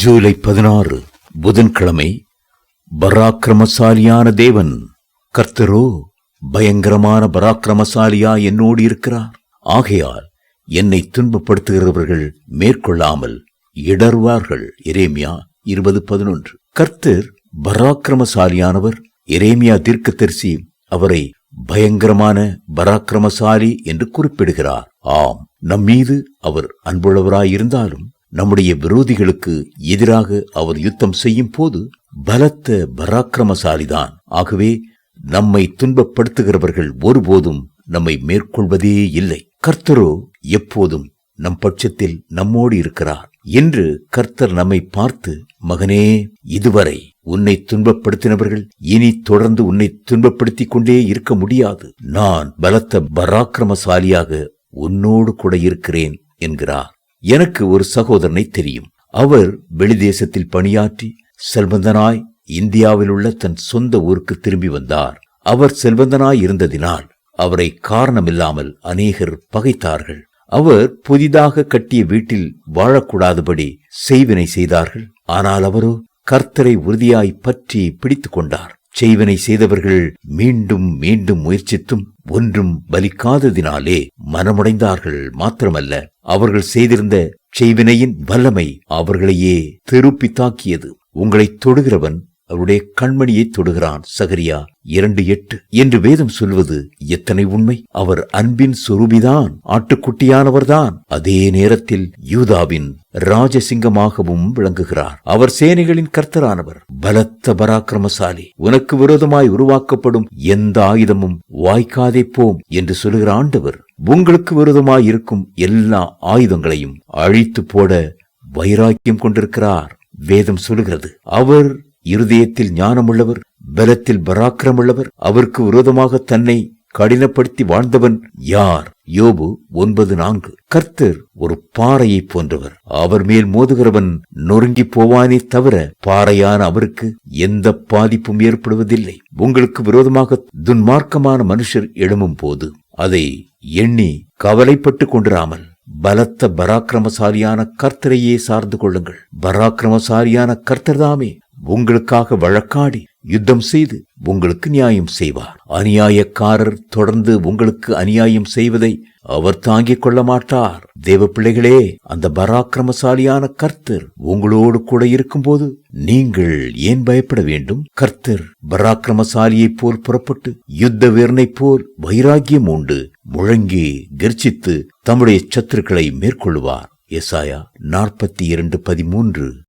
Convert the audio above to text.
ஜூலை பதினாறு புதன்கிழமை பராக்கிரமசாலியான தேவன் கர்த்தரோ பயங்கரமான பராக்கிரமசாலியா என்னோடு இருக்கிறார். ஆகையால் என்னை துன்பப்படுத்துகிறவர்கள் மேற்கொள்ளாமல் இடர்வார்கள் எரேமியா இருபது பதினொன்று. கர்த்தர் பராக்கிரமசாலியானவர். எரேமியா தீர்க்கதரிசி அவரை பயங்கரமான பராக்கிரமசாலி என்று குறிப்பிடுகிறார். ஆம் நம் மீது அவர் அன்புள்ளவராயிருந்தாலும் நம்முடைய விரோதிகளுக்கு எதிராக அவர் யுத்தம் செய்யும் போது பலத்த பராக்கிரமசாலிதான். ஆகவே நம்மை துன்பப்படுத்துகிறவர்கள் ஒருபோதும் நம்மை மேற்கொள்வதே இல்லை. கர்த்தரோ எப்போதும் நம் பட்சத்தில் நம்மோடு இருக்கிறார். என்று கர்த்தர் நம்மை பார்த்து மகனே இதுவரை உன்னை துன்பப்படுத்தினவர்கள் இனி தொடர்ந்து உன்னை துன்பப்படுத்திக் கொண்டே இருக்க முடியாது. நான் பலத்த பராக்கிரமசாலியாக உன்னோடு கூட இருக்கிறேன் என்கிறார். எனக்கு ஒரு சகோதரனை தெரியும். அவர் வெளிதேசத்தில் பணியாற்றி செல்வந்தனாய் இந்தியாவில் உள்ள தன் சொந்த ஊருக்கு திரும்பி வந்தார். அவர் செல்வந்தனாய் இருந்ததினால் அவரை காரணமில்லாமல் அநேகர் பகைத்தார்கள். அவர் புதிதாக கட்டிய வீட்டில் வாழக்கூடாதபடி செய்வினை செய்தார்கள். ஆனால் அவரோ கர்த்தரை உறுதியாய் பற்றி பிடித்துக் கொண்டார். செய்வனை செய்தவர்கள் மீண்டும் மீண்டும் முயற்சித்தும் ஒன்றும் பலிக்காததினாலே மனமுடைந்தார்கள் மாத்திரமல்ல. அவர்கள் செய்திருந்த செய்வினையின் வல்லமை அவர்களையே திருப்பி தாக்கியது. உங்களை தொடுகிறவன் அவருடைய கண்மணியை தொடுகிறான். சகரியா இரண்டு எட்டு. என்று வேதம் சொல்வது எத்தனை உண்மை? அவர் அன்பின் சுரூபிதான் ஆட்டுக்குட்டியானவர்தான். அதே நேரத்தில் யூதாவின் ராஜசிங்கமாகவும் விளங்குகிறார். அவர் சேனைகளின் கர்த்தரானவர் பலத்த பராக்கிரமசாலி. உனக்கு விரோதமாய் உருவாக்கப்படும் எந்த ஆயுதமும் வாய்க்காதே போம் என்று சொல்லுகிற ஆண்டவர் உங்களுக்கு விரோதமாய் இருக்கும் எல்லா ஆயுதங்களையும் அழித்து போட வைராக்கியம் கொண்டிருக்கிறார். வேதம் சொல்லுகிறது அவர் இருதயத்தில் ஞானமுள்ளவர் பலத்தில் பராக்கிரமுள்ளவர் அவருக்கு விரோதமாக தன்னை கடினப்படுத்தி வாழ்ந்தவன் யார்? யோபு ஒன்பது நான்கு. கர்த்தர் ஒரு பாறையை போன்றவர். அவர் மேல் மோதுகிறவன் நொறுங்கி போவானே தவிர பாறையான அவருக்கு எந்த பாதிப்பும் ஏற்படுவதில்லை. உங்களுக்கு விரோதமாக துன்மார்க்கமான மனுஷர் எழும்பும் போது அதை எண்ணி கவலைப்பட்டு கொண்டிராமல் பலத்த பராக்கிரமசாலியான கர்த்தரையே சார்ந்து கொள்ளுங்கள். பராக்கிரமசாலியான கர்த்தர்தாமே உங்களுக்காக வழக்காடி யுத்தம் செய்து உங்களுக்கு நியாயம் செய்வார். அநியாயக்காரர் தொடர்ந்து உங்களுக்கு அநியாயம் செய்வதை அவர் தாங்கிக் கொள்ள மாட்டார். தேவ பிள்ளைகளே அந்த பராக்கிரமசாலியான கர்த்தர் உங்களோடு கூட இருக்கும்போது நீங்கள் ஏன் பயப்பட வேண்டும்? கர்த்தர் பராக்கிரமசாலியைப் போல் புறப்பட்டு யுத்த வீரனைப் போல் வைராகியம் உண்டு முழங்கி கர்ச்சித்து தம்முடைய சத்துருக்களை மேற்கொள்வார் எசாயா நாற்பத்தி இரண்டு பதிமூன்று